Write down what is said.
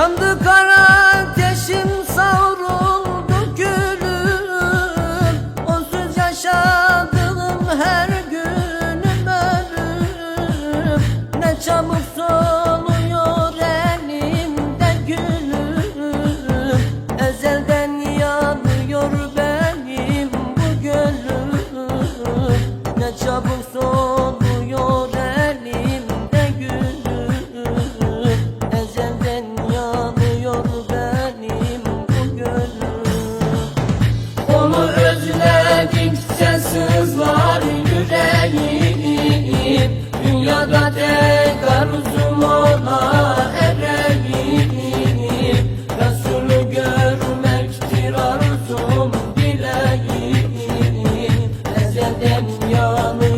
Yandı kara ateşim savruldu gülüm. Onsuz yaşadığım her günüm ölüm. Ne çabuk soluyor elimde gülüm. Ezelden yanıyor benim bu gönlüm Ne çabuk Dünyada tekrar Müslümana ebrebilirim Resulü görmektir arzum dileğim Ezelden yanı